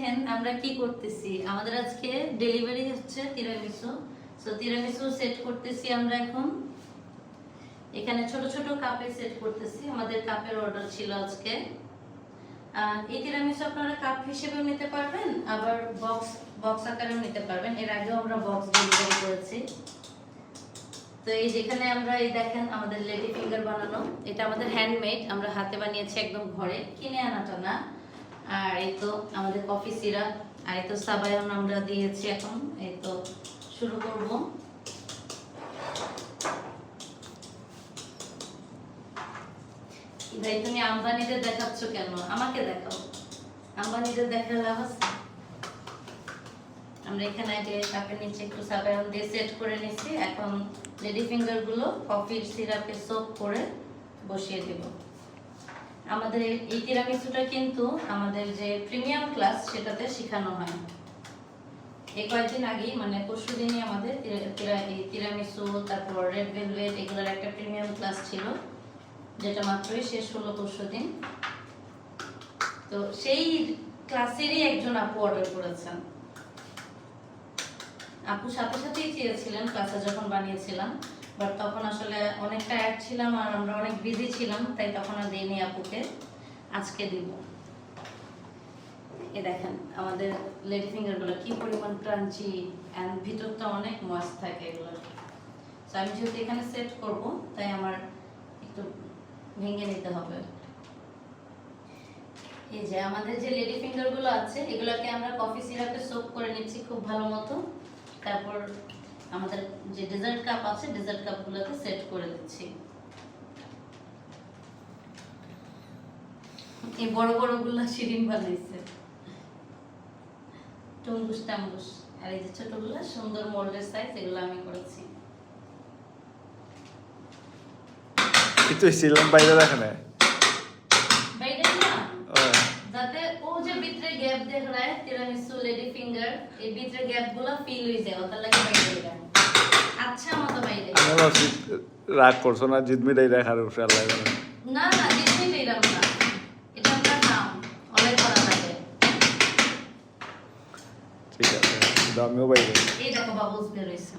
দেখেন আমরা কি করতেছি। আমাদের আজকে ডেলিভারি হচ্ছে তিরামিসু সো তিরামিসু সেট করতেছি আমরা এখন। এখানে ছোট ছোট কাপে সেট করতেছি। আমাদের কাপের অর্ডার ছিল আজকে। এই তিরামিসু আপনারা কাপ হিসেবেও নিতে পারবেন, আবার বক্স বক্স আকারেও নিতে পারবেন। এর আগেও আমরা বক্স ডেলিভারি করেছি। তো এই যেখানে আমরা এই দেখেন আমাদের লেডি ফিঙ্গার বানানো। এটা আমাদের হ্যান্ডমেড আমরা হাতে বানিয়েছি একদম ঘরে। কিনে আনাটা না। আর এই তো আমাদের কফি সিরাপ আর এই তো সাবায়ন আমরা দিয়েছি এখন। এই তো শুরু করব। ভাই, তুমি আম্বানিদের দেখাচ্ছ কেন? আমাকে দেখাও। আম্বানিদের দেখা লাভ আছে? আমরা এখানে যে কাপের নিচে একটু সাবায়ন দিয়ে সেট করে নিচ্ছি এখন লেডি ফিঙ্গারগুলো কফির সিরাপে সোপ করে বসিয়ে দেব। আমাদের এই- তিরামিসুটা কিন্তু আমাদের যে প্রিমিয়াম ক্লাস সেটাতে শেখানো হয়। এই কয়েকদিন আগেই মানে পরশু দিনই আমাদের তিরামিসু, তারপর রেড ভেলভেট এগুলোর একটা প্রিমিয়াম ক্লাস ছিল, যেটা মাত্রই শেষ হলো পরশু দিন। তো সেই ক্লাসেরই একজন আপু অর্ডার করেছেন। আপু সাথে সাথেই চেয়েছিলেন, ক্লাসে যখন বানিয়েছিলাম বাট তখন আসলে অনেক টায়ার্ড ছিলাম আর আমরা অনেক বিজি ছিলাম, তাই তখন আর দিইনি আপুকে। আজকে দিব। এ দেখেন, আমাদের লেডি ফিঙ্গারগুলো কি পরিমাণ ক্রাঞ্চি অ্যান্ড ভিতরটা অনেক ময়েস্ট থাকে এগুলো। তো আমি যেহেতু এখানে সেট করব, তাই আমার একটু ভেঙে নিতে হবে। এই যে আমাদের যে লেডি ফিঙ্গারগুলো আছে, এগুলোকে আমরা কফি সিরাপে সোপ করে নিচ্ছি খুব ভালো মতো। তারপর আমাদের যে ডেজার্ট কাপ আছে ডেজার্ট কাপগুলোকে সেট করে দিচ্ছি। এই বড় বড়গুলা শিরিন বানাইছে। টুম্বুস টাম্বুস। আর এই যে ছোটগুলো, সুন্দর মোল্ডের সাইজ এগুলো আমি করেছি। কিন্তু ছিলাম বাইরে দেখে না বাইরে না ও, যাতে ও যে এখানে তিরামিসু লেডি ফিঙ্গার এই ভিতরে গ্যাপগুলো ফিল হয়ে যায় ওটা লাগে বাইরে আচ্ছা মতো বাইরে। রাগ করছ না জিদমিটাই রাখার উপরে আল্লাহ না না জিদমিটাই রাখব না এটা আমরা নাম অনেক করা লাগে। ঠিক আছে দামিও বাইরে। এই দেখো বাবলস বের হইছে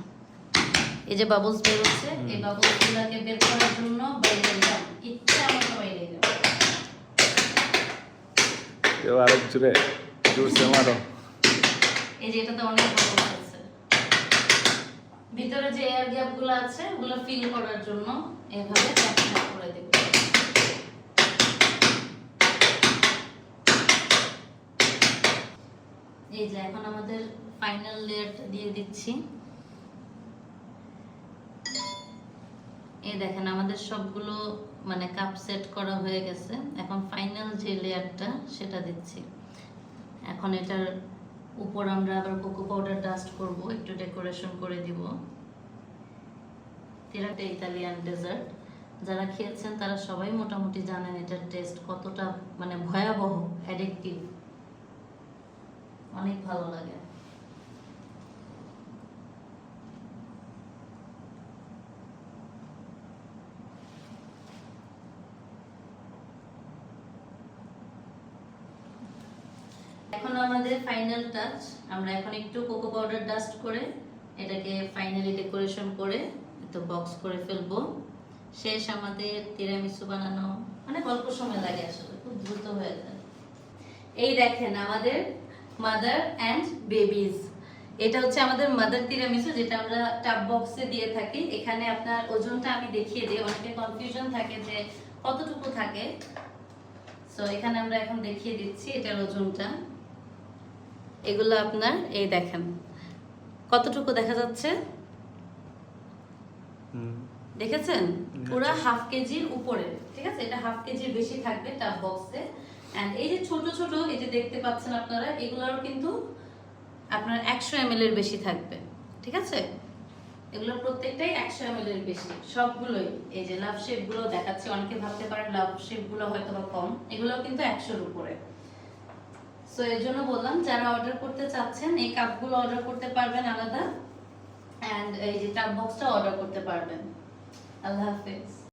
এই যে বাবলস বের হচ্ছে এই বাবলসগুলোকে বের করার জন্য বাইরে দিলাম ইচ্ছা মতো বাইরে দিলাম Eu era de. জুড়ছে মারো। এই যে এটাতে অনেক বাবলস আছে। ভিতরে যে এয়ার গ্যাপগুলো আছে, ওগুলো ফিল করার জন্য এভাবে ট্যাপ ট্যাপ করে দেব। এই যে এখন আমাদের ফাইনাল লেয়ারটা দিয়ে দিচ্ছি। এই দেখেন, আমাদের সবগুলো মানে কাপ সেট করা হয়ে গেছে। এখন ফাইনাল যে লেয়ারটা সেটা দিচ্ছি। এখন এটার উপর আমরা আবার কোকো পাউডার ডাস্ট করব, একটু ডেকোরেশন করে দিব। তিরাটে ইতালিয়ান ডেজার্ট যারা খেয়েছেন তারা সবাই মোটামুটি জানেন এটার টেস্ট কতটা মানে ভয়াবহ অ্যাডিকটিভ অনেক ভালো লাগে এখন আমাদের ফাইনাল টাচ আমরা এখন একটু কোকো পাউডার ডাস্ট করে এটাকে ফাইনালি ডেকোরেশন করে একটু বক্স করে ফেলব। শেষ আমাদের তিরামিসু বানানো। অনেক অল্প সময় লাগে আসলে, খুব দ্রুত হয়ে যায়। এই দেখেন আমাদের মাদার অ্যান্ড বেবিজ এটা হচ্ছে আমাদের মাদার তিরামিসু যেটা আমরা টাব বক্সে দিয়ে থাকি। এখানে আপনার ওজনটা আমি দেখিয়ে দিই। অনেকে কনফিউশন থাকে যে কতটুকু থাকে। সো এখানে আমরা এখন দেখিয়ে দিচ্ছি এটার ওজনটা। এগুলো আপনার এই দেখেন। কতটুকু দেখা যাচ্ছে? দেখেছেন? পুরো হাফ কেজির উপরে ঠিক আছে? এটা হাফ কেজির বেশি থাকবে টাপ বক্সে এন্ড এই যে ছোট ছোট এই যে দেখতে পাচ্ছেন আপনারা এগুলোর কিন্তু আপনার একশো এম এর বেশি থাকবে ঠিক আছে? এগুলো প্রত্যেকটাই একশো এম এর বেশি। সবগুলোই এই যে লাভ শেপগুলো দেখাচ্ছি অনেকে ভাবতে পারেন লাভ শেপগুলো হয়তো বা কম এগুলো কিন্তু একশোর উপরে। সো এর জন্য বললাম, যারা অর্ডার করতে চাচ্ছেন, এই কাপগুলো অর্ডার করতে পারবেন আলাদা অ্যান্ড এই যে টাপ বক্সটা অর্ডার করতে পারবেন। আল্লাহ হাফেজ।